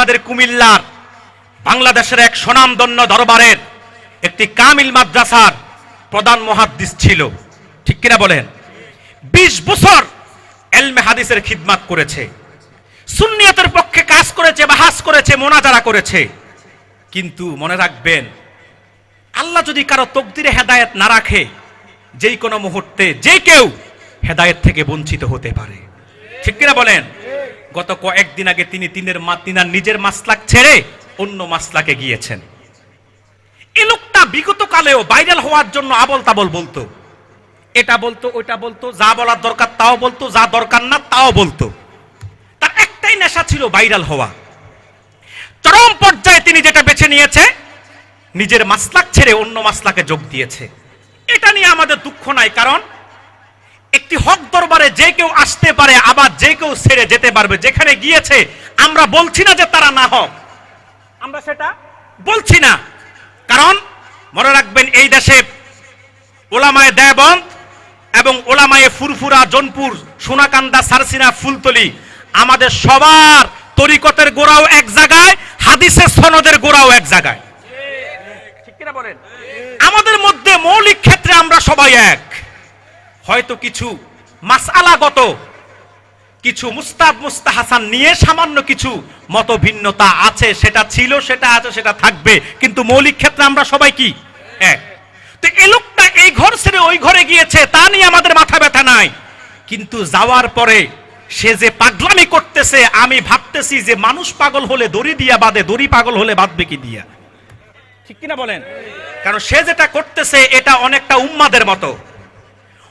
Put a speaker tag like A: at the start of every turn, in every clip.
A: আমাদের কুমিল্লার, বাংলাদেশের এক স্বনামধন্য দরবারের একটি কামিল মাদ্রাসার প্রধান মহাদ্দিস ছিল। ঠিক কিনা বলেন? বিশ বছর এলমে হাদিসের খিদমাত করেছে। সুন্নিয়তের পক্ষে কাজ করেছে, বাহাস করেছে, মোনাজারা করেছে। কিন্তু মনে রাখবেন, আল্লাহ যদি কারও তকদিরে হেদায়েত না রাখে, যেই কোনো মুহূর্তে যে কেউ হেদায়েত থেকে বঞ্চিত হতে পারে। ঠিক কিনা বলেন? গত কয়েকদিন আগে তিনি তিনের তিনার নিজের মাসলাক ছেড়ে অন্য মাসলাকে গিয়েছেন। এ লোকটা বিগত কালেও ভাইরাল হওয়ার জন্য আবল তাবল বলতো। এটা বলতো, ওইটা বলতো, যা বলার দরকার তাও বলতো, যা দরকার না তাও বলতো। তার একটাই নেশা ছিল ভাইরাল হওয়া। চরম পর্যায়ে তিনি যেটা বেছে নিয়েছে, নিজের মাসলাক ছেড়ে অন্য মাসলাকে যোগ দিয়েছে। এটা নিয়ে আমাদের দুঃখ নাই, কারণ একটি হক দরবারে যে কেউ আসতে পারে, আবার যে কেউ ছেড়ে যেতে পারবে। যেখানে গিয়েছে, আমরা বলছি না যে তারা না হক। আমরা সেটা বলছি না। কারণ, মনে রাখবেন, এই দেশে ওলামায় দেবন্ত এবং ওলামায়ে ফুরফুরা, জনপুর, সোনাকান্দা, সারসিনা, ফুলতলি, আমাদের সবার তরিকতের গোড়াও এক জায়গায়, হাদিসের সনদের গোড়াও এক জায়গায়। আমাদের মধ্যে মৌলিক ক্ষেত্রে আমরা সবাই এক। হয়তো কিছু মাসআলাগত। কিছু মুস্তাব মুস্তাহাসান নিয়ে সামান্য কিছু মত ভিন্নতা আছে, সেটা ছিল, সেটা আছে, সেটা থাকবে। কিন্তু মৌলিক ক্ষেত্রে আমরা সবাই কি? এক। তো এ লোকটা এই ঘর ছেড়ে ওই ঘরে গিয়েছে, তা নিয়ে আমাদের মাথা ব্যথা নাই। কিন্তু যাওয়ার পরে সে যে পাগলামি করতেছে, আমি ভাবতেছি যে মানুষ পাগল হলে দড়ি দিয়া বাঁধে, দড়ি পাগল হলে বাঁধবে কি দিয়া? ঠিক কিনা বলেন? কারণ সে যেটা করতেছে, এটা অনেকটা উম্মাদের মতো।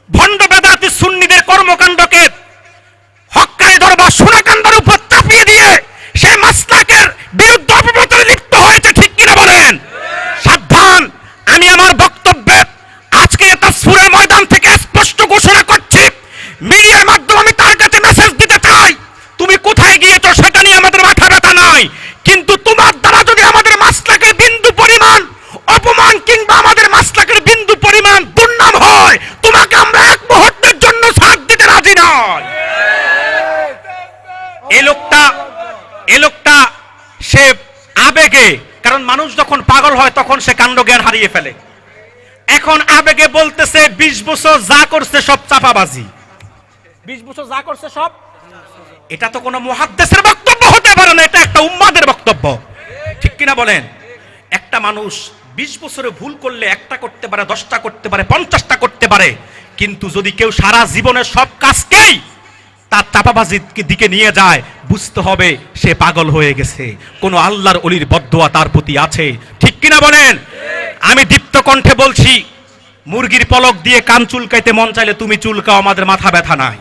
A: ভণ্ড বেদাতি সুন্নিদের কর্মকাণ্ডকে হক্কানি দরবার সোনাকান্দার কাণ্ড জ্ঞান হারিয়ে ফেলে। এখন আবেগে বলতেছে বিশ বছর যা করছে সব চাপাবাজি। বিশ বছর যা করছে সব? এটা তো কোনো মহাদ্দেশের বক্তব্য হতে পারে না এটা একটা উম্মাদের বক্তব্য। ঠিক কিনা বলেন? একটা মানুষ বিশ বছরে ভুল করলে একটা করতে পারে দশটা করতে পারে পঞ্চাশটা করতে পারে। কিন্তু যদি কেউ সারা জীবনের সব কাজকেই তার চাপাবাজির দিকে নিয়ে যায়, বুঝতে হবে সে পাগল হয়ে গেছে। কোন আল্লাহর অলির বদোয়া তার প্রতি আছে। ঠিক কিনা বলেন? আমি দীপ্ত কণ্ঠে বলছি, মুরগির পলক দিয়ে কান চুলকাইতে মন চাইলে তুমি চুলকাও, আমাদের মাথা ব্যথা নাই।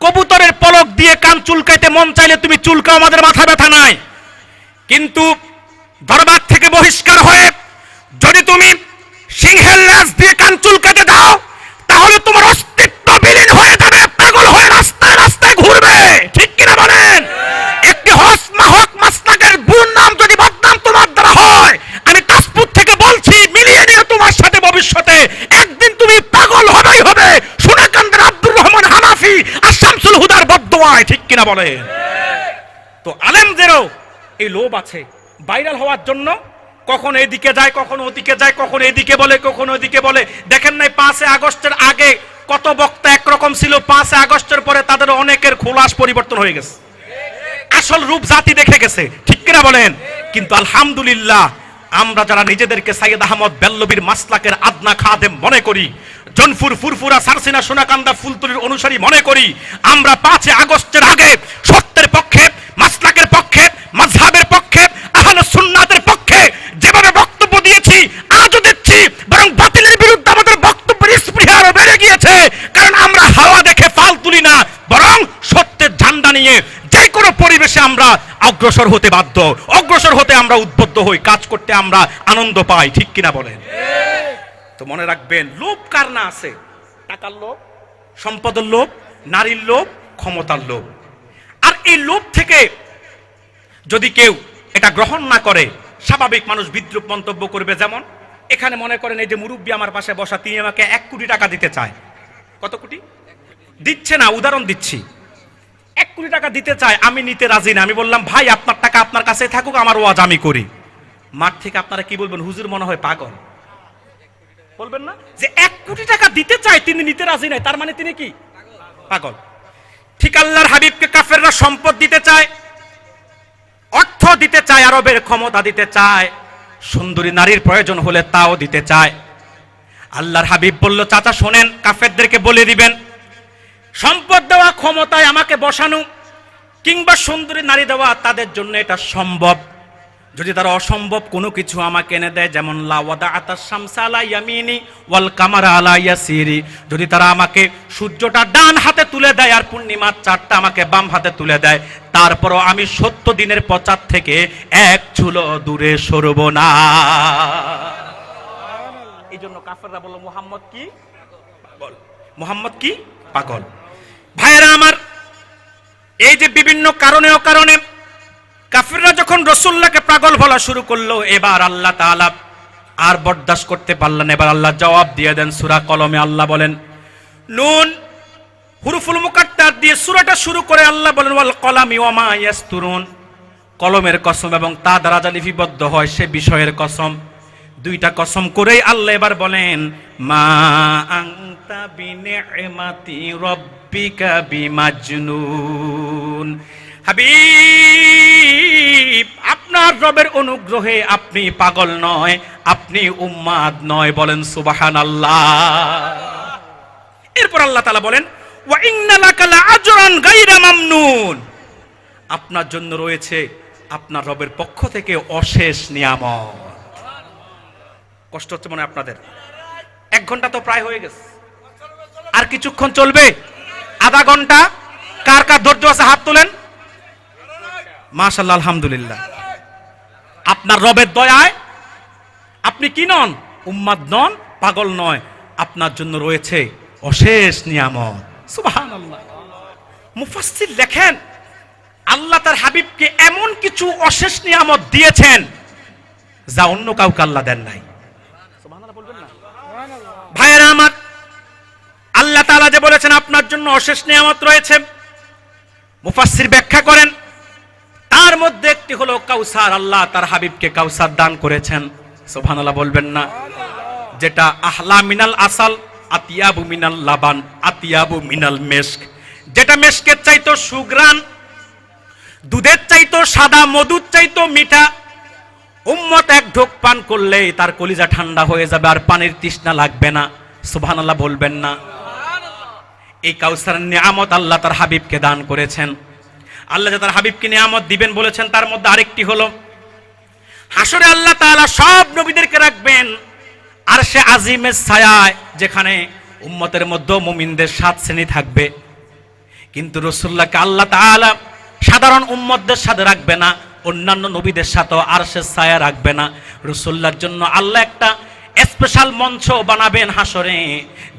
A: কবুতরের পলক দিয়ে কান চুলকাইতে মন চাইলে তুমি চুলকাও, আমাদের মাথা ব্যথা নাই। কিন্তু দরবার থেকে বহিষ্কার হয়ে যদি তুমি সিংহের লাশ দিয়ে কান চুলকাতে দাও বলেন তো আলেমদেরও এই লোভ আছে। ভাইরাল হওয়ার জন্য কখন এদিকে যায়, কখন ওদিকে যায়, কখন এদিকে বলে, কখন ওদিকে বলে। দেখেন নাই পাঁচে আগস্টের আগে কত বক্তা একরকম ছিল পাঁচে আগস্টের পরে তাদের অনেকের খোলাস পরিবর্তন হয়ে গেছে। আসল রূপ জাতি দেখে গেছে, ঠিক কিনা বলেন? কিন্তু আলহামদুলিল্লাহ, আমরা যারা নিজেদেরকে সাইয়েদ আহমদ বেল্লবীর মাসলাকের আদনা খাদেম মনে করি জনফুর ফুরফুরা সারসিনা সোনাকান্দা ফুলতুলির অনুসারী মনে করি, আমরা পাঁচে আগস্টের আগে সত্যের পক্ষে, মাসলাকের পক্ষে মাঝহাবের পক্ষে, আহলে সুন্নাতের পক্ষে যেভাবে বক্তব্য দিয়েছি, আজও দিচ্ছি বরং বাতিলের বিরুদ্ধে আমাদের বক্তব্যের স্পৃহা আরও বেড়ে গিয়েছে, কারণ আমরা হাওয়া দেখে ফাল তুলি না, বরং সত্যের ঝান্ডা নিয়ে যে কোনো পরিবেশে আমরা অগ্রসর হতে বাধ্য, অগ্রসর হতে আমরা উদ্বুদ্ধ হই, কাজ করতে আমরা আনন্দ পাই, ঠিক কিনা বলেন? তো মনে রাখবেন, লোভ কার না আছে? টাকার লোভ, সম্পদের লোভ, নারীর লোভ, ক্ষমতার লোভ। আর এই লোভ থেকে যদি কেউ এটা গ্রহণ না করে, স্বাভাবিক মানুষ বিদ্রুপ মন্তব্য করবে যেমন, এখানে মনে করেন এই যে মুরব্বী আমার পাশে বসা, তিনি আমাকে এক কোটি টাকা দিতে চায়। কত কোটি? দিচ্ছে না, উদাহরণ দিচ্ছি। এক কোটি টাকা দিতে চায়, আমি নিতে রাজি না। আমি বললাম, ভাই, আপনার টাকা আপনার কাছে থাকুক, আমার ওয়াজ আমি করি। মাঠ থেকে আপনারা কি বলবেন? হুজুর মনে হয় পাগল। বলবেন না? যে এক কোটি টাকা দিতে চায়, তিনি নিতে রাজি নাই, তার মানে তিনি কি? পাগল। ঠিক আল্লাহর হাবিবকে কাফেররা সম্পদ দিতে চায়, অর্থ দিতে চায়, আরবের ক্ষমতা দিতে চায়, সুন্দরী নারীর প্রয়োজন হলে তাও দিতে চায়। আল্লাহর হাবিব বলল, চাচা, শোনেন, কাফেরদেরকে বলে দিবেন, সম্পদ দেওয়া ক্ষমতায় আমাকে বসানো কিংবা সুন্দরী নারী দেওয়া তাদের জন্য এটা সম্ভব যদি তারা অসম্ভব কোনো কিছু আমাকে এনে দেয় যেমন লাওয়াদা আতা শামসা আলা ইয়ামিনি ওয়াল কামারা আলা ইয়াসিরি যদি তারা আমাকে সূর্যটা ডান হাতে তুলে দেয় আর পূর্ণিমার চারটা আমাকে বাম হাতে তুলে দেয় তারপরও আমি সত্য দিনের পচার থেকে এক চুলো দূরে সরব না। এই জন্য কাফেররা বলল মোহাম্মদ কি? পাগল। মোহাম্মদ কি? পাগল। ভাইয়েরা আমার এই যে বিভিন্ন কারণে অকারণে যখন রসুল্লাহকে পাগল বলা শুরু করল, এবার আল্লাহ তাআলা আর বরদাস্ত করতে পারলেন এবার আল্লাহ জবাব দিয়ে দেন সূরা কলমে, আল্লাহ বলেন, নুন, হুরুফুল মুকাত্তার দিয়ে সূরাটা শুরু করে আল্লাহ বলেন, ওয়াল কলামি ওয়া মা ইয়াসতুরুন। কলমের কসম এবং তা দ্বারা যা লিপিবদ্ধ হয় সে বিষয়ের কসম। দুইটা কসম করেই আল্লাহ এবার বলেন, মা আংতা বিনি'মাতি রব্বিকা বিমাজনুন। হাবিব! আপনার রবের অনুগ্রহে আপনি পাগল নয়, আপনি উম্মাদ নয় বলেন সুবহানাল্লাহ। এরপর আল্লাহ তাআলা বলেন আপনার জন্য রয়েছে আপনার রবের পক্ষ থেকে অশেষ নিয়ামত। কষ্ট হচ্ছে মনে আপনাদের। এক ঘণ্টা তো প্রায় হয়ে গেছে। আর কিছুক্ষণ চলবে? আধা ঘণ্টা? কার কার ধৈর্য আছে হাত তোলেন? মাশাল্লাহ আলহামদুলিল্লাহ। আপনার রবের দয়ায় আপনি কি নন? উম্মাদ নন পাগল নয়। আপনার জন্য রয়েছে অশেষ নিয়ামত। সুবহানাল্লাহ। মুফাসসির লেখেন আল্লাহ তার হাবিবকে এমন কিছু অশেষ নিয়ামত দিয়েছেন যা অন্য কাউকে আল্লাহ দেন নাই। ভাইয়েরা আমার আল্লাহ তাআলা যে বলেছেন আপনার জন্য অশেষ নিয়ামত রয়েছে। মুফাসসির ব্যাখ্যা করেন তার মধ্যে একটি হলো কাউসার, আল্লাহ তার হাবিবকে কাউসার দান করেছেন। সুবহানাল্লাহ বলবেন না। যেটা আহলা মিনাল আসাল, আতিয়াবু মিনাল লাবান, আতিয়াবু মিনাল মেস্ক যেটা মেস্কের চাইতো সুগ্রান দুধের চাইতো সাদা, মধুর চাইতো মিঠা। উম্মত এক ঢোক পান করলেই তার কলিজা ঠান্ডা হয়ে যাবে আর পানির তৃষ্ণা লাগবে না। সুবহানাল্লাহ বলবেন না। এই কাউসারের নিয়ামত আল্লাহ তার হাবিবকে দান করেছেন। আল্লাহ তার হাবিবকে নিয়ামত দিবেন বলেছেন, তার মধ্যে আরেকটি হলো, হাসরে আল্লাহ তাআলা সব নবীদেরকে রাখবেন, আর সে আজিমের ছায়ায় যেখানে উম্মতের মধ্যে মুমিনদের সাত শ্রেণি থাকবে। কিন্তু রসুল্লাহকে আল্লাহ তাআলা সাধারণ উম্মতদের সাথে রাখবে না, অন্যান্য নবীদের সাথেও আর সে ছায়া রাখবে না। রসুল্লার জন্য আল্লাহ একটা স্পেশাল মঞ্চ বানাবেন হাসরে,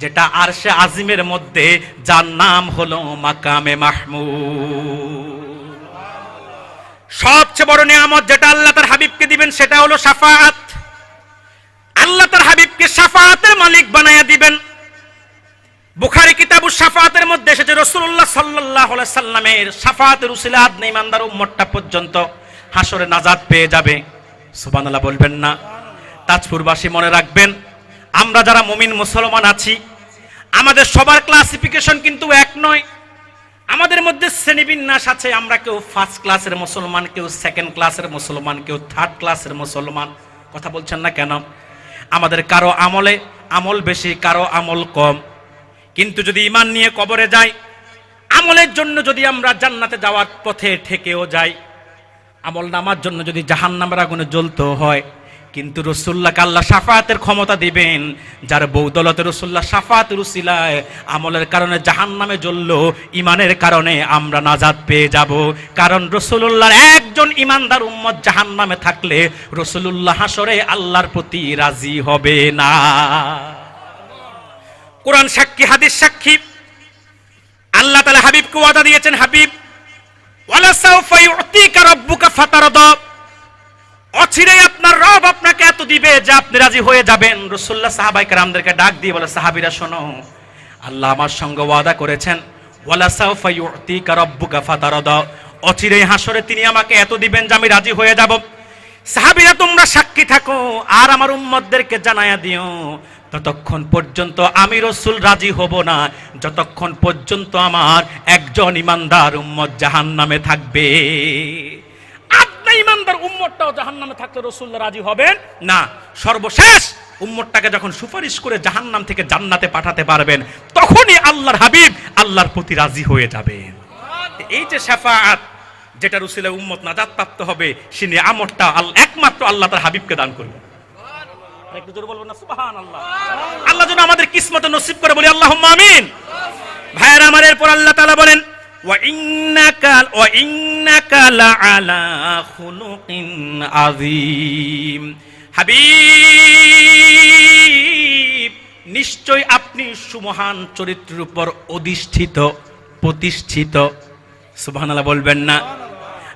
A: যেটা আর সে আজিমের মধ্যে, যার নাম হলো মাকামে মাহমুদ। সবচেয়ে বড় নিয়ামত যেটা আল্লাহ তার হাবিবকে দিবেন, সেটা হলো সাফাআত আল্লাহ তার হাবিবকে সাফাআতের মালিক বানায়া দিবেন। বুখারী কিতাবু সাফাতের মধ্যে এসেছে, রাসূলুল্লাহ সাল্লাল্লাহু আলাইহি সাল্লামের সাফাআতের উসিলাত নেই, ইমানদার উম্মতটা পর্যন্ত হাসরে নাজাদ পেয়ে যাবে। সুবহানাল্লাহ বলবেন না। তাজপুরবাসী মনে রাখবেন, আমরা যারা মুমিন মুসলমান আছি, আমাদের সবার ক্লাসিফিকেশন কিন্তু এক নয়। আমাদের মধ্যে শ্রেণীবিন্যাস আছে, আমরা কেউ ফার্স্ট ক্লাসের মুসলমান, কেউ সেকেন্ড ক্লাসের মুসলমান, কেউ থার্ড ক্লাসের মুসলমান। কথা বলছেন না কেন? আমাদের কারও আমলে আমল বেশি, কারও আমল কম। কিন্তু যদি ইমান নিয়ে কবরে যাই, আমলের জন্য যদি আমরা জান্নাতে যাওয়ার পথে ঠেকেও যাই, আমল নামার জন্য যদি জাহান্নামের আগুনে জ্বলতেও হয় কিন্তু রসুল্লাহকে আল্লাহ সাফাতের ক্ষমতা দিবেন। যার বৌদলতে রসুল্লাহ সাফাতের উসিলায় আমলের কারণে জাহান্নামে জ্বলল ইমানের কারণে আমরা নাজাদ পেয়ে যাব। কারণ রসুল্লাহর একজন ইমানদার উম্মত জাহান্নামে থাকলে রসুল্লাহ হাসরে আল্লাহর প্রতি রাজি হবে না। কোরআন সাক্ষী, হাদিস সাক্ষী। আল্লাহ তাআলা হাবিবকে ওয়াদা দিয়েছেন, হাবিব, ওয়ালা সাউফা ইউতিকা রাব্বুকা ফাতারদা। অচিরেই আপনার রব আপনাকে এত দিবে যে আপনি রাজি হয়ে যাবেন। রসুল্লাহ সাহাবাই কেরামদেরকে ডাক দিয়ে বলে, সাহাবিরা, শোনো, আল্লাহ আমার সঙ্গে ওয়াদা করেছেন অচিরে হাসরে তিনি আমাকে এত দিবেন যে আমি রাজি হয়ে যাব। সাহাবীরা, তোমরা সাক্ষী থাকো, আর আমার উম্মতদেরকে জানায়া দিও। ততক্ষণ পর্যন্ত আমি রসুল রাজি হব না। যতক্ষণ পর্যন্ত আমার একজন ইমানদার উম্মত জাহান্নামে থাকবে। আপনি ইমানদার উম্মতটাও জাহান্নামে থাকলে রসুল্লাহ রাজি হবেন? না। সর্বশেষ উম্মতটাকে যখন সুপারিশ করে জাহান্নাম থেকে জান্নাতে পাঠাতে পারবেন, তখনই আল্লাহর হাবিব আল্লাহর প্রতি রাজি হয়ে যাবেন। এই যে শাফাআত, যেটা রসুলের উম্মত নাজাত প্রাপ্ত হবে, সে নিয়ামতটা আল- একমাত্র আল্লাহ তার হাবিবকে দান করবেন আল্লাহ যেন আমাদের কিসমতে নসিব করে বলি আল্লাহ আমিন। ভাইয়েরা আমার এরপর আল্লাহ তাআলা বলেন আযীম। হাবিব, নিশ্চয় আপনি সুমহান চরিত্রের উপর অধিষ্ঠিত, প্রতিষ্ঠিত। সুবহানাল্লাহ বলবেন না।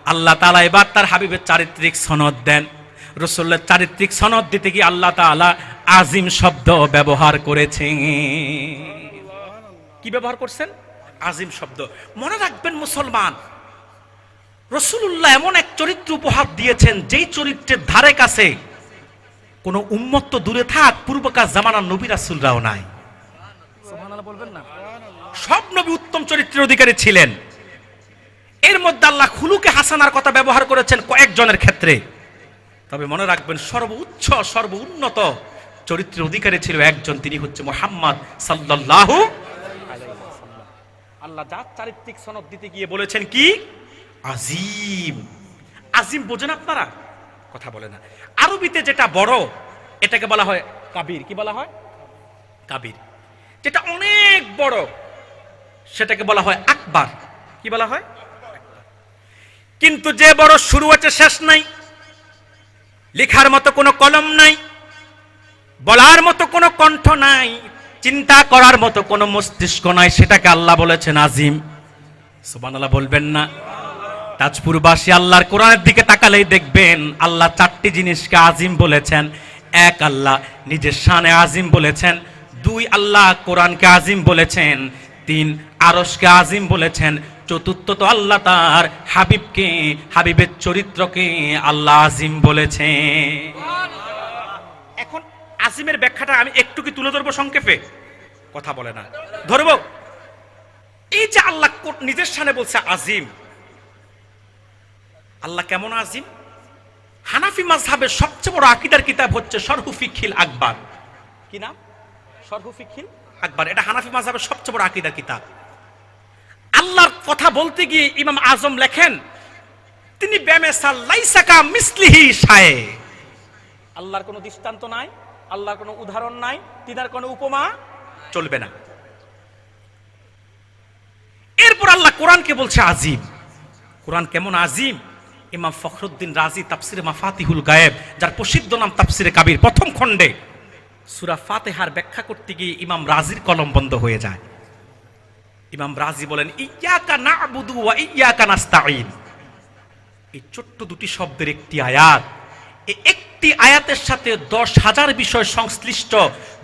A: আল্লাহ তাআলা এবার তার হাবিবের চারিত্রিক সনদ দেন। রসুল্লাহ চারিত্রিক সনদ দিতে গিয়ে আল্লাহ তাআলা আজিম শব্দ ব্যবহার করেছেন। কি ব্যবহার করছেন? আজিম শব্দ। মনে রাখবেন মুসলমান রসুল্লাহ এমন এক চরিত্র উপহার দিয়েছেন যেই চরিত্রের ধারে কাছে কোনো উম্মত্ত দূরে থাক পূর্বকার জামানার নবী রাসুলরাও নাই। বলবেন না? সব নবী উত্তম চরিত্রের অধিকারী ছিলেন। এর মধ্যে আল্লাহ খুলুকে হাসানার কথা ব্যবহার করেছেন কয়েকজনের ক্ষেত্রে। তবে মনে রাখবেন সর্বোচ্চ সর্ব উন্নত চরিত্রের অধিকারী ছিল একজন তিনি হচ্ছে মোহাম্মদ সাল্লাল্লাহু আল্লাহ যার চারিত্রিক সনদ দিতে গিয়ে বলেছেন কি? আজিম। আজিম বোঝেন আপনারা? কথা বলে না। আরবিতে যেটা বড়, এটাকে বলা হয় কাবির। কি বলা হয়? কাবির। যেটা অনেক বড়, সেটাকে বলা হয় আকবার। কি বলা হয়? কিন্তু যে বড় শুরু আছে, শেষ নাই। লেখার মতো কোনো কলম নাই। বলার মতো কোনো কণ্ঠ নাই। চিন্তা করার মতো কোনো মস্তিষ্ক নাই, সেটাকে আল্লাহ বলেছেন আজিম। সুবহানাল্লাহ বলবেন না। তাজপুরবাসী আল্লাহর কোরআনের দিকে তাকালেই দেখবেন আল্লাহ চারটি জিনিসকে আজিম বলেছেন। এক, আল্লাহ নিজের শানে আজিম বলেছেন। দুই, আল্লাহ কোরআনকে আজিম বলেছেন। তিন আরসকে আজিম বলেছেন। চতুর্থ তো আল্লাহ তার হাবিবকে, হাবিবের চরিত্রকে আল্লাহ আজিম বলেছেন। আজিমের ব্যাখ্যাটা আমি একটু কি তুলে ধরবো সংক্ষেপে? কথা বলে না। ধরবো? এই যে আল্লাহ নিজের সামনে বলছে আজিম। আল্লাহ কেমন আজিম? হানাফি মাযহাবের সবচেয়ে বড় আকিদার কিতাব হচ্ছে শরহু ফিকহিল আকবার। কি নাম? শরহু ফিকহিল আকবার। এটা হানাফি মাযহাবের সবচেয়ে বড় আকিদার কিতাব। আল্লাহর কথা বলতে গিয়ে ইমাম আজম লেখেন, তিনি বেমেসাল লাইসাকা মিসলিহি শায়ে। আল্লাহর কোনো দৃষ্টান্ত নাই? আল্লাহর কোনো উদাহরণ নাই, তিনার কোনো উপমা চলবে না। এরপর আল্লাহ কোরআনকে বলছে আজিম। কোরআন কেমন আজিম? ইমাম ফখরুদ্দিন রাজি তাফসিরে মাফাতিহুল গায়েব, যার প্রসিদ্ধ নাম তাফসিরে কাবির। প্রথম খণ্ডে সুরা ফাতেহার ব্যাখ্যা করতে গিয়ে ইমাম রাজির কলম বন্ধ হয়ে যায়। ইমাম রাজি বলেন, ইয়াকা নাবুদু ওয়া ইয়াকা নাস্তাঈন। এই ছোট্ট দুটি শব্দের একটি আয়াত একটি আয়াতের সাথে দশ হাজার বিষয় সংশ্লিষ্ট।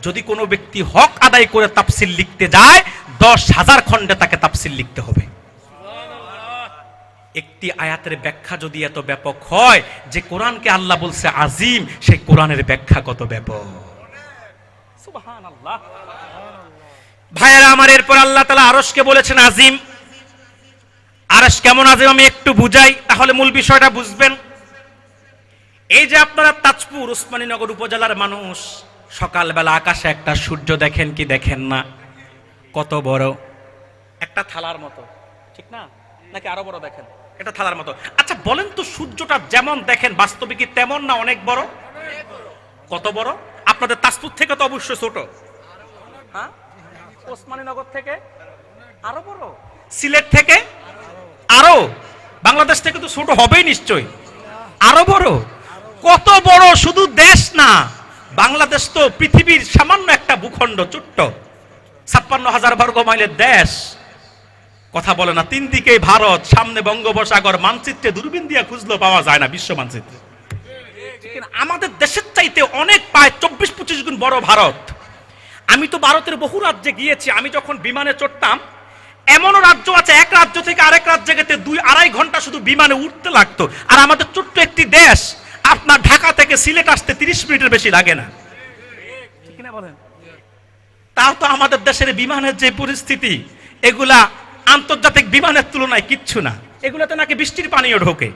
A: যদি কোনো ব্যক্তি হক আদায় করে তাফসিল লিখতে যায় দশ হাজার খণ্ডে তাকে তাফসিল লিখতে হবে। একটি আয়াতের ব্যাখ্যা যদি এত ব্যাপক হয় যে কোরআনকে আল্লাহ বলছে আজিম সেই কোরআনের ব্যাখ্যা কত ব্যাপক? ভাইয়েরা আমার এরপর আল্লাহ তালা আরসকে বলেছেন আজিম। আরস কেমন আজিম আমি একটু বুঝাই তাহলে মূল বিষয়টা বুঝবেন। এই যে আপনারা তাজপুর উসমানীনগর উপজেলার মানুষ, সকালবেলা আকাশে একটা সূর্য দেখেন কি দেখেন না? কত বড়। একটা থালার মতো। ঠিক না? নাকি আরও বড় দেখেন? এটা থালার মতো। আচ্ছা বলেন তো সূর্যটা যেমন দেখেন, বাস্তবে কি তেমন না অনেক বড়? কত বড়? আপনাদের তাজপুর থেকে তো অবশ্যই ছোট। হ্যাঁ? ওসমানীনগর থেকে? আরও বড়। সিলেট থেকে? আরও। বাংলাদেশ থেকে তো ছোট হবেই নিশ্চয় আরও বড়। কত বড় শুধু দেশ না, বাংলাদেশ তো পৃথিবীর সামান্য একটা ভূখণ্ড, ছোট্ট। ছাপ্পান্ন হাজার বর্গ মাইলের দেশ। কথা বলে না, তিন দিকেই ভারত, সামনে বঙ্গোপসাগর, মানচিত্রে দূরবীন দিয়ে খুঁজলেও পাওয়া যায় না বিশ্ব মানচিত্রে। আমাদের দেশের চাইতে অনেক পায় চব্বিশ পঁচিশ গুণ বড় ভারত। আমি তো ভারতের বহু রাজ্যে গিয়েছি, আমি যখন বিমানে চড়তাম, এমনও রাজ্য আছে, এক রাজ্য থেকে আরেক রাজ্যে গেতে দুই আড়াই ঘণ্টা শুধু বিমানে উঠতে লাগতো। আর আমাদের ছোট্ট একটি দেশ আপনার ঢাকা থেকে সিলেট আসতে তিরিশ মিনিটের বেশি লাগে না। ঠিক না বলেন? তাও তো আমাদের দেশের বিমানের যে পরিস্থিতি এগুলা আন্তর্জাতিক বিমানের তুলনায় কিচ্ছু না। এগুলাতে নাকি বৃষ্টির পানিও ঢোকে।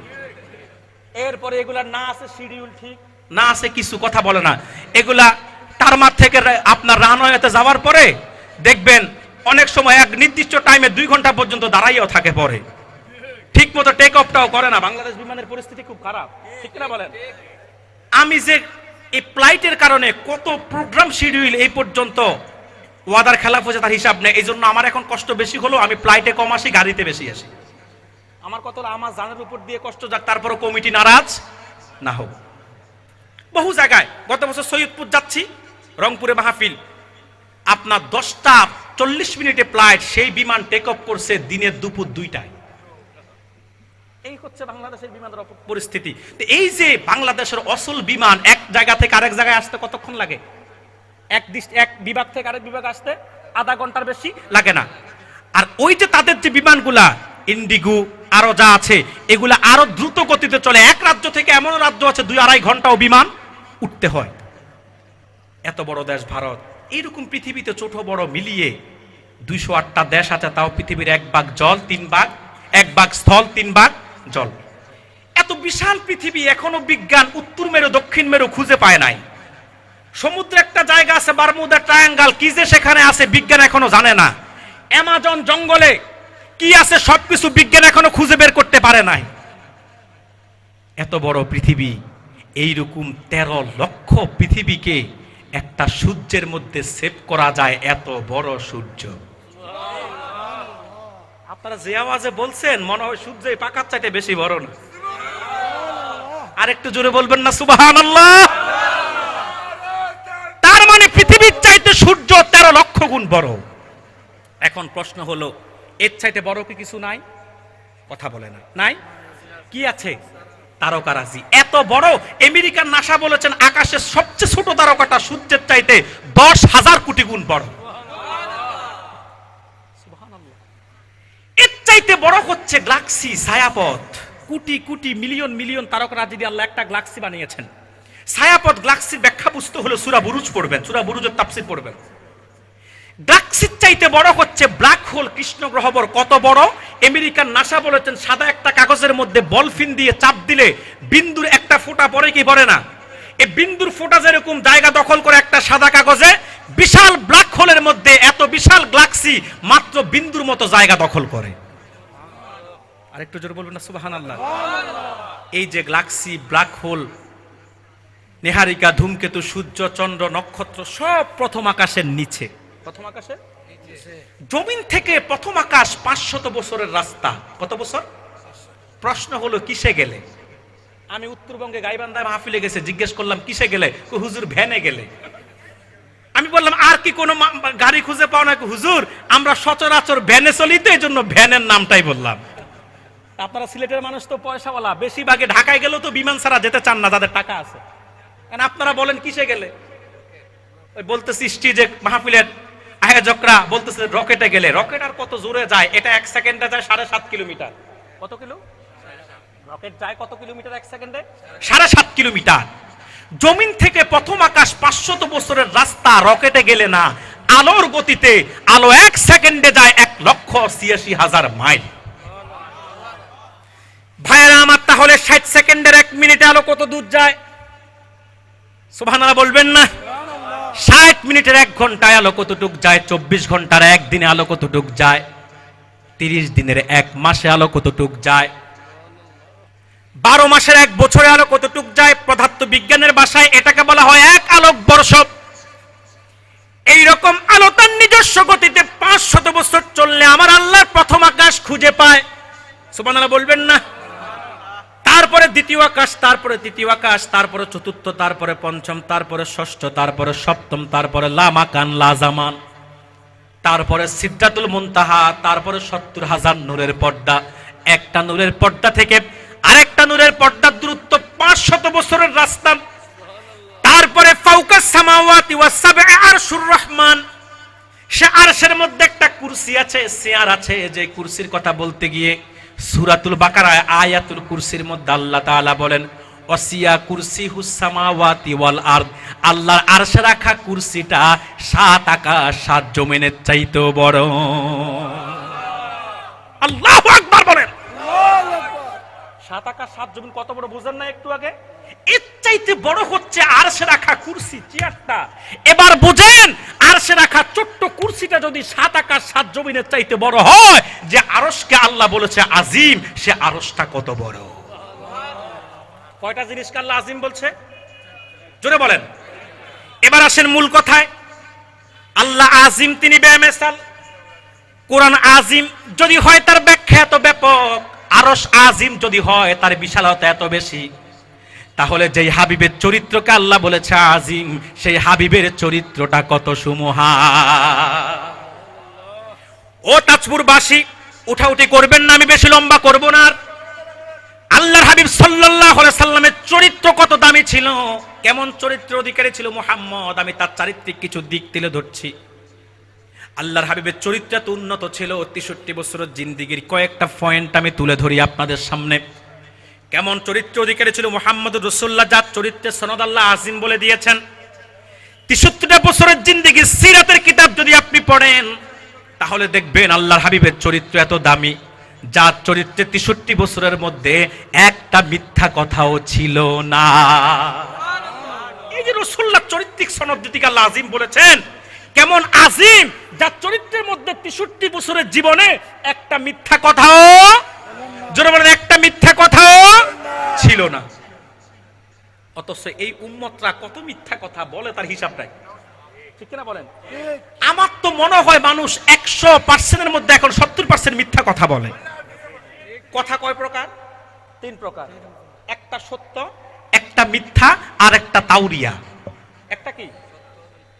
A: এরপরে এগুলা না আছে শিডিউল ঠিক? না আছে কিছু কথা বলে না। এগুলা টারমার থেকে আপনার রানওয়েতে যাওয়ার পরে দেখবেন অনেক সময় এক নির্দিষ্ট টাইমে দুই ঘণ্টা পর্যন্ত দাঁড়াইও থাকে পরে। ঠিক মতো টেক অফটাও করে না। বাংলাদেশ বিমানের পরিস্থিতি খুব খারাপ। ঠিক না বলেন? আমি যে এই ফ্লাইটের কারণে কত প্রোগ্রাম শিডিউল এই পর্যন্ত ওয়াদার খেলাফ হয়েছে তার হিসাব নেই। এই জন্য আমার এখন কষ্ট বেশি হলো আমি ফ্লাইটে কম আসি, গাড়িতে বেশি আসি। আমার কত আমার জানের উপর দিয়ে কষ্ট যাক, তারপরও কমিটি নারাজ না হোক। বহু জায়গায় গত বছর সৈয়দপুর যাচ্ছি, রংপুরে মাহফিল। আপনার দশটা চল্লিশ মিনিটে ফ্লাইট সেই বিমান টেক অফ করছে দিনের দুপুর দুইটায়। এই হচ্ছে বাংলাদেশের বিমানের পরিস্থিতি। এই যে বাংলাদেশের অসল বিমান এক জায়গা থেকে আরেক জায়গায় আসতে কতক্ষণ লাগে? এক এক বিভাগ থেকে আরেক বিভাগ আসতে আধা ঘণ্টার বেশি লাগে না। আর ওই যে তাদের যে বিমানগুলা, ইন্ডিগো, আরও যা আছে, এগুলা আরও দ্রুত গতিতে চলে। এক রাজ্য থেকে এমন রাজ্য আছে, দুই আড়াই ঘন্টাও বিমান উঠতে হয়। এত বড় দেশ ভারত। এইরকম পৃথিবীতে ছোট বড় মিলিয়ে দুইশো আটটা দেশ আছে, তাও পৃথিবীর এক ভাগ জল, তিন ভাগ, এক ভাগ স্থল, তিন ভাগ জল এত বিশাল পৃথিবী এখনও বিজ্ঞান উত্তর মেরু, দক্ষিণ মেরু খুঁজে পায় নাই। সমুদ্রে একটা জায়গা আছে, বারমুদা ট্রায়াঙ্গাল, কি যে সেখানে আছে বিজ্ঞান এখনও জানে না। অ্যামাজন জঙ্গলে কি আছে সবকিছু বিজ্ঞান এখনও খুঁজে বের করতে পারে নাই। এত বড় পৃথিবী, এইরকম তেরো লক্ষ পৃথিবীকে একটা সূর্যের মধ্যে সেভ করা যায় এত বড় সূর্য। আপনারা যে আওয়াজে বলছেন, মনে হয় সূর্য পাকার চাইতে বেশি বড় না। আর একটু জোরে বলবেন না সুবাহান তার মানে পৃথিবীর চাইতে সূর্য তেরো লক্ষ গুণ বড়। এখন প্রশ্ন হলো, এর চাইতে বড় কি কিছু নাই? কথা বলে না। নাই? কি আছে? তারকারাজি এত বড়, আমেরিকার নাসা বলেছেন, আকাশের সবচেয়ে ছোট তারকাটা সূর্যের চাইতে দশ হাজার কোটি গুণ বড় এর চাইতে বড় হচ্ছে galaxy ছায়াপথ। Crore crore million million তারকারাজি দিয়ে আল্লাহ একটা গ্লাক্সি বানিয়েছেন। ছায়াপথ গ্লাক্সির ব্যাখ্যা বুঝতে হলে সুরা বুরুজ পড়বেন, সুরা বুরুজের তাফসির পড়বেন। গ্লাক্সির চাইতে বড় হচ্ছে ব্ল্যাক হোল কৃষ্ণ গ্রহবর কত বড়? আমেরিকান নাসা বলেছেন, সাদা একটা কাগজের মধ্যে বলফিন দিয়ে চাপ দিলে বিন্দুর একটা ফোঁটা পড়ে কি পড়ে না? এই বিন্দুর ফোঁটা যেরকম জায়গা দখল করে একটা সাদা কাগজে, বিশাল ব্ল্যাক হোলের মধ্যে এত বিশাল গ্লাক্সি মাত্র বিন্দুর মতো জায়গা দখল করে। আরেকটু জোরে বলবেন না? সুবাহান আল্লাহ এই যে গ্লাক্সি ব্ল্যাক হোল নেহারিকা ধূমকেতু সূর্য চন্দ্র নক্ষত্র সব প্রথম আকাশের নিচে। প্রথম আকাশে? জমিন থেকে প্রথম আকাশ পাঁচশত বছরের রাস্তা। কত বছর? প্রশ্ন হলো কিসে গেলে? আমি উত্তরবঙ্গে গাইবান্ধায় মাহফিলে গেছে জিজ্ঞেস করলাম কিসে গেলে? কই, হুজুর ভ্যানে গেলে। আমি বললাম আর কি কোনো মা- গাড়ি খুঁজে পাও না? হুজুর আমরা সচরাচর ভ্যানে চলি তো এই জন্য ভ্যানের নামটাই বললাম। আপনারা সিলেটের মানুষ তো পয়সাওয়ালা। বেশিরভাগে ঢাকায় গেলেও তো বিমান ছাড়া যেতে চান না, যাদের টাকা আছে। কারণ আপনারা বলেন কিসে গেলে? ওই বলতেছি স্টেজে মাহফিলের আয়োজকরা বলতেছে রকেটে গেলে। রকেট আর কত জোরে যায়? এটা এক সেকেন্ডে যায় সাড়ে সাত কিলোমিটার। কত কিলো? রকেট যায় কত কিলোমিটার এক সেকেন্ডে? সাড়ে সাত কিলোমিটার। জমিন থেকে প্রথম আকাশ পাঁচশত বছরের রাস্তা রকেটে গেলে না। আলোর গতিতে আলো এক সেকেন্ডে যায় এক লক্ষ ছিয়াশি হাজার মাইল। ভাইয়েরা, আমার তাহলে ষাট সেকেন্ডের এক মিনিটে আলো কত দূর যায়? সুবহানাল্লাহ বলবেন না? ষাট মিনিটের এক ঘন্টায় আলো কতটুক যায়? চব্বিশ ঘণ্টার একদিনে আলো কতটুক যায়? তিরিশ দিনের এক মাসে আলো কতটুক যায়? বারো মাসের এক বছরে আলো কতটুক যায়? পদার্থ বিজ্ঞানের ভাষায় এটাকে বলা হয় এক আলোক বর্ষ এইরকম আলো তার নিজস্ব গতিতে পাঁচ শত বছর চললে আমার আল্লাহর প্রথম আকাশ খুঁজে পায়। সুবহানাল্লাহ বলবেন না? তারপরে দ্বিতীয় আকাশ, তারপরে তৃতীয় আকাশ, তারপরে চতুর্থ, তারপরে পঞ্চম, তারপরে ষষ্ঠ, তারপরে সপ্তম, তারপরে লামাকান লাজামান তারপরে সিদ্ধাতুল মুনতাহা, তারপরে সত্তর হাজার নূরের পর্দা। একটা নূরের পর্দা থেকে আরেকটা নূরের পর্দার দূরত্ব পাঁচশত বছরের রাস্তা। তারপরে রহমান। সে আরশের মধ্যে একটা কুরসি কুরসি আছে চেয়ার আছে, যে কুরসির কথা বলতে গিয়ে সুরাতুল বাকারায় আয়াতুল কুরসির মধ্যে আল্লাহ তাআলা বলেন, অসিয়া কুরসি হুসামাওয়াতি ওয়াল আরদ আল্লাহর আরশে রাখা কুরসিটা সাত আকাশ, সাত জমিনের চাইতে বড়। আল্লাহু আকবার বলেন। সাত আকাশ, সাত জমিন কত বড়? বুঝেন না একটু আগে। এর চাইতে বড় হচ্ছে আরশে রাখা কুরসি, চেয়ারটা। এবার বুঝেন, আরশে রাখা ছোট্ট কুরসিটা যদি সাত আকাশ সাত জমিনের চাইতে বড় হয়, যে আরশকে আল্লাহ বলেছে আজিম, সে আরশটা কত বড়? কয়টা জিনিসকে আল্লাহ আজিম বলছে? জোরে বলেন। এবার আসেন মূল কথায়। আল্লাহ আজিম, তিনি বেমেসাল। কোরআন আজিম যদি হয় তার ব্যাখ্যা এত ব্যাপক। আরস আজিম যদি হয়, তার বিশালতা এত বেশি। তাহলে যেই হাবিবের চরিত্রকে আল্লাহ বলেছে আজিম, সেই হাবিবের চরিত্রটা কত সুমহা ও তাজপুরবাসী উঠাউঠি করবেন না, আমি বেশি লম্বা করব না। আল্লাহর হাবিব আলাইহি সাল্লামের চরিত্র কত দামি ছিল? কেমন চরিত্র অধিকারী ছিল মুহাম্মদ? আমি তার চারিত্রিক কিছু দিক তুলে ধরছি। আল্লাহর হাবিবের চরিত্র এত উন্নত ছিল, তেষট্টি বছরের জিন্দিগির কয়েকটা পয়েন্ট আমি তুলে ধরি আপনাদের সামনে। কেমন চরিত্র অধিকারী ছিল মোহাম্মদ রসুল্লাহ যার চরিত্রের সনদ আল্লাহ আজিম বলে দিয়েছেন। তেষট্টিটা বছরের জিন্দিগি সিরাতের কিতাব যদি আপনি পড়েন, তাহলে দেখবেন আল্লাহর হাবিবের চরিত্র এত দামি, যার চরিত্রে তেষট্টি বছরের মধ্যে একটা মিথ্যা কথাও ছিল না। এই যে রসুল্লাহ চরিত্রিক সনদ যদি আল্লাহ আজিম বলেছেন, কেমন আজিম, যার চরিত্রের মধ্যে তেষট্টি বছরের জীবনে একটা মিথ্যা কথাও জোরে বলেন একটা মিথ্যা কথাও ছিল না। অথচ এই উম্মতরা কত মিথ্যা কথা বলে তার হিসাব নাই। ঠিক না বলেন? আমার তো মনে হয় মানুষ একশো পার্সেন্টের মধ্যে এখন সত্তর পার্সেন্ট মিথ্যা কথা বলে। কথা কয় প্রকার? তিন প্রকার। একটা সত্য, একটা মিথ্যা, আর একটা তাউরিয়া একটা কি?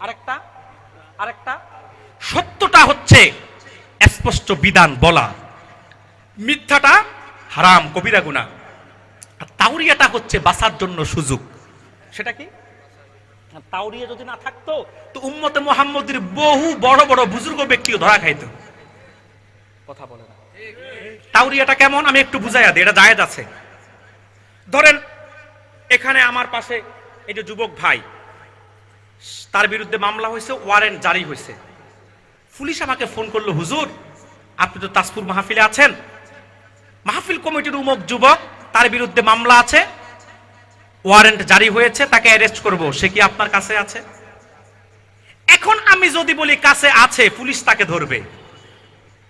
A: আরেকটা? আরেকটা? সত্যটা হচ্ছে স্পষ্ট বিধান বলা। মিথ্যাটা হারাম, কবিরা গুণা আর তাউরিয়াটা হচ্ছে বাঁচার জন্য সুযোগ। সেটা কি? আর তাউরিয়া যদি না থাকতো, তো উম্মতে মোহাম্মদের বহু বড় বড় বুজুর্গ ব্যক্তিও ধরা খাইত। কথা বলে না। তাউরিয়াটা কেমন? আমি একটু বুঝাইয়া দিই, এটা জায়েজ আছে। ধরেন, এখানে আমার পাশে এই যে যুবক ভাই, তার বিরুদ্ধে মামলা হয়েছে, ওয়ারেন্ট জারি হয়েছে। পুলিশ আমাকে ফোন করল, হুজুর, আপনি তো তাজপুর মাহফিলে আছেন? মাহফিল কমিটির উমক যুবক তার বিরুদ্ধে মামলা আছে। ওয়ারেন্ট জারি হয়েছে তাকে অ্যারেস্ট করব। সে কি আপনার কাছে আছে? এখন আমি যদি বলি কাছে আছে পুলিশ তাকে ধরবে।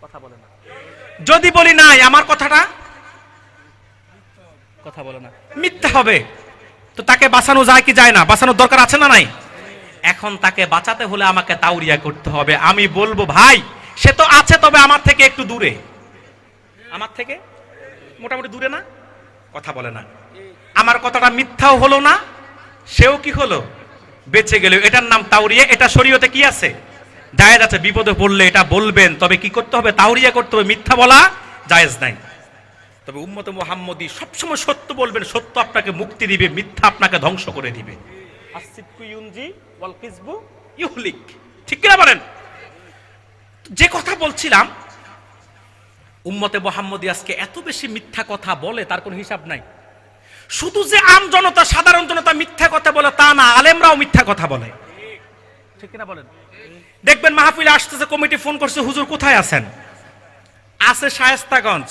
A: কথা বলে না। যদি বলি নাই আমার কথাটা? কথা বলে না। মিথ্যা হবে। তো তাকে বাঁচানো যায় কি যায় না? বাঁচানোর দরকার আছে না নাই? এখন তাকে বাঁচাতে হলে আমাকে তাউরিয়া করতে হবে। আমি বলব ভাই সে তো আছে তবে আমার থেকে একটু দূরে। আমার থেকে? মোটামুটি দূরে না? কথা বলে না। আমার কথাটা মিথ্যাও হলো না সেও কি হলো? বেঁচে গেল। এটার নাম তাউরিয়া এটা শরীয়তে কি আছে? জায়েজ আছে। বিপদে পড়লে এটা বলবেন। তবে কি করতে হবে? তাউরিয়া করতে হবে। মিথ্যা বলা জায়েজ নাই। তবে উম্মত মোহাম্মদী সবসময় সত্য বলবেন। সত্য আপনাকে মুক্তি দিবে মিথ্যা আপনাকে ধ্বংস করে দিবে। ঠিক কিনা বলেন? যে কথা বলছিলাম উম্মতে মোহাম্মদী আজকে এত বেশি মিথ্যা কথা বলে তার কোনো হিসাব নাই। শুধু যে আম জনতা সাধারণ জনতা মিথ্যা কথা বলে তা না আলেমরাও মিথ্যা কথা বলে। ঠিক কিনা বলেন? দেখবেন মাহফিলে আসতেছে কমিটি ফোন করছে হুজুর কোথায় আছেন? আছে শায়েস্তাগঞ্জ।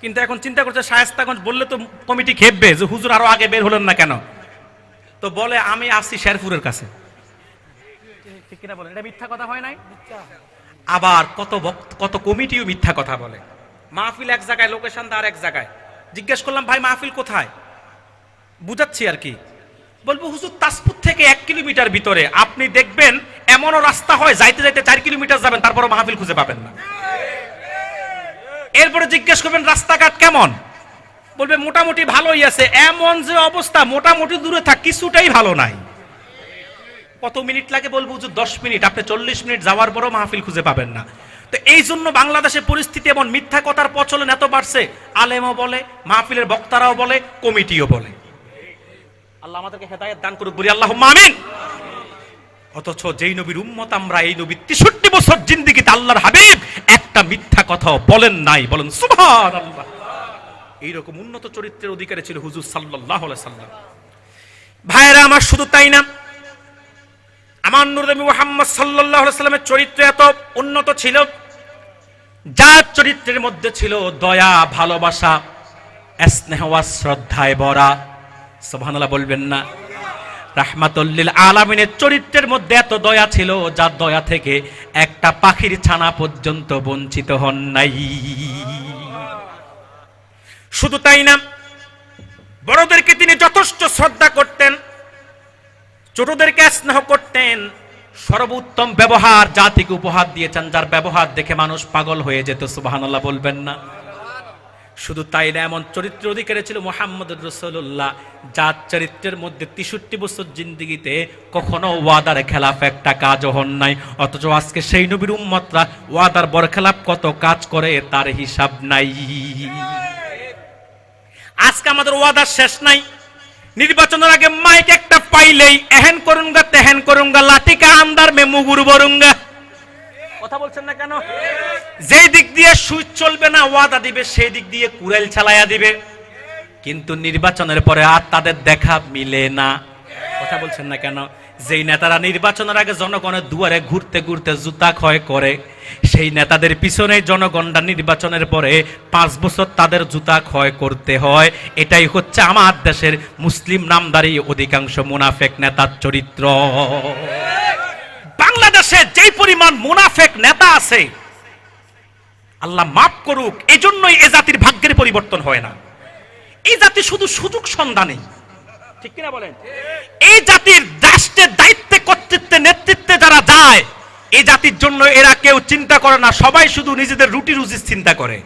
A: কিন্তু এখন চিন্তা করছে শায়েস্তাগঞ্জ বললে তো কমিটি খেপবে যে হুজুর আরও আগে বের হলেন না কেন? তো বলে আমি আসছি শেরপুরের কাছে। ঠিক কিনা বলেন? এটা মিথ্যা কথা হয় নাই? আবার কত কত কমিটিও মিথ্যা কথা বলে। মাহফিল এক জায়গায়, লোকেশন আর এক জায়গায়। জিজ্ঞেস করলাম, ভাই, মাহফিল কোথায়? বুঝাচ্ছি আর কি। বলব, হুজুর, তাজপুর থেকে এক কিলোমিটার ভিতরে। আপনি দেখবেন, এমনও রাস্তা হয়, যাইতে যাইতে চার কিলোমিটার যাবেন, তারপরও মাহফিল খুঁজে পাবেন না। এরপরে জিজ্ঞেস করবেন, রাস্তাঘাট কেমন? বলবে, মোটামুটি ভালোই আছে। এমন যে অবস্থা, মোটামুটি দূরে থাক, কিছুটাই ভালো নাই। কত মিনিট লাগে বলব যে দশ মিনিট, আপনি চল্লিশ মিনিট যাওয়ার পরও মাহফিল খুঁজে পাবেন না। তো এই জন্য বাংলাদেশের পরিস্থিতি এবং মিথ্যা কথার প্রচলন এত বাড়ছে। আলেমও বলে, মাহফিলের বক্তারাও বলে, কমিটিও বলে। আল্লাহ আমাদেরকে হেদায়ত দান করুক, বলি আল্লাহ আমিন। অথচ যেই নবীর উম্মত আমরা, এই নবীর তেষট্টি বছর জিন্দিগিতে আল্লাহর হাবিব, একটা মিথ্যা কথাও বলেন নাই, বলেন সুভান আল্লাহ এইরকম উন্নত চরিত্রের অধিকারী ছিল হুজুর সাল্লাহ সাল্লাম। ভাইরা আমার শুধু তাই না, আমার নুরনবী মোহাম্মদ সাল্লাহ সাল্লামের চরিত্র এত উন্নত ছিল যার চরিত্রের মধ্যে ছিল দয়া, ভালোবাসা, স্নেহ, আর শ্রদ্ধায় ভরা সোভানাল্লাহ বলবেন না। রাহমাতুল্লিল আলামিনের চরিত্রের মধ্যে এত দয়া ছিল, যার দয়া থেকে একটা পাখির ছানা পর্যন্ত বঞ্চিত হন নাই। শুধু তাই না, বড়দেরকে তিনি যথেষ্ট শ্রদ্ধা করতেন, ছোটদেরকে স্নেহ করতেন সর্বোত্তম ব্যবহার, জাতিকে উপহার দিয়েছেন, যার ব্যবহার দেখে মানুষ পাগল হয়ে যেত, সুবহানাল্লাহ বলবেন না। শুধু তাই না, এমন চরিত্র অধিকারী ছিল মোহাম্মদ রসুল্লাহ যার চরিত্রের মধ্যে তেষট্টি বছর জিন্দিগিতে কখনো ওয়াদার খেলাফ একটা কাজ হন নাই, অথচ আজকে সেই নবীর উম্মতরা ওয়াদার বরখেলাপ কত কাজ করে, তার হিসাব নাই। আজকে আমাদের ওয়াদার শেষ নাই। নির্বাচনের আগে মাইক একটা পাইলেই এহেন করুঙ্গা তেহেন করুঙ্গা লাঠিকা আন্দার মে মুগুর বরুঙ্গা। কথা বলছেন না কেন? যেই দিক দিয়ে সুইচ চলবে না, ওয়াদা দিবে, সেই দিক দিয়ে কুড়াইল চালাইয়া দিবে। কিন্তু নির্বাচনের পরে আর তাদের দেখা মিলে না। কথা বলছেন না কেন? যেই নেতারা নির্বাচনের আগে জনগণের দুয়ারে ঘুরতে ঘুরতে জুতা ক্ষয় করে, সেই নেতাদের পিছনে জনগণরা নির্বাচনের পরে পাঁচ বছর তাদের জুতা ক্ষয় করতে হয়। এটাই হচ্ছে আমার দেশের মুসলিম নামদারি অধিকাংশ মুনাফেক নেতার চরিত্র। বাংলাদেশে যেই পরিমাণ মুনাফেক নেতা আছে, আল্লাহ মাফ করুক, এজন্যই এ জাতির ভাগ্যের পরিবর্তন হয় না। এই জাতি শুধু সুযোগ সন্ধানে ঠিক কিনা বলেন? এই জাতির রাষ্ট্রের দায়িত্বে কর্তৃত্বে নেতৃত্বে যারা যায় এই জাতির জন্য এরা কেউ চিন্তা করে না। সবাই শুধু নিজেদের রুটি রুজির চিন্তা করে।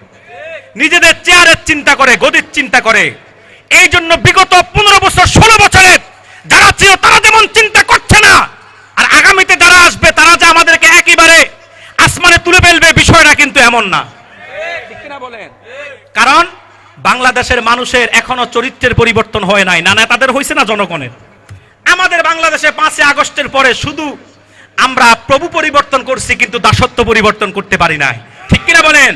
A: নিজেদের চেয়ারের চিন্তা করে গদির চিন্তা করে। এই জন্য বিগত পনেরো বছর ষোলো বছরের যারা ছিল তারা যেমন চিন্তা করছে না আর আগামীতে যারা আসবে তারা যে আমাদেরকে একেবারে আসমানে তুলে ফেলবে বিষয়টা কিন্তু এমন না। ঠিক কিনা বলেন? কারণ বাংলাদেশের মানুষের এখনও চরিত্রের পরিবর্তন হয় নাই। না তাদের হয়েছে না জনগণের। আমাদের বাংলাদেশে পাঁচই আগস্টের পরে শুধু আমরা প্রভু পরিবর্তন করছি, কিন্তু দাসত্ব পরিবর্তন করতে পারি নাই। ঠিক কিনা বলেন?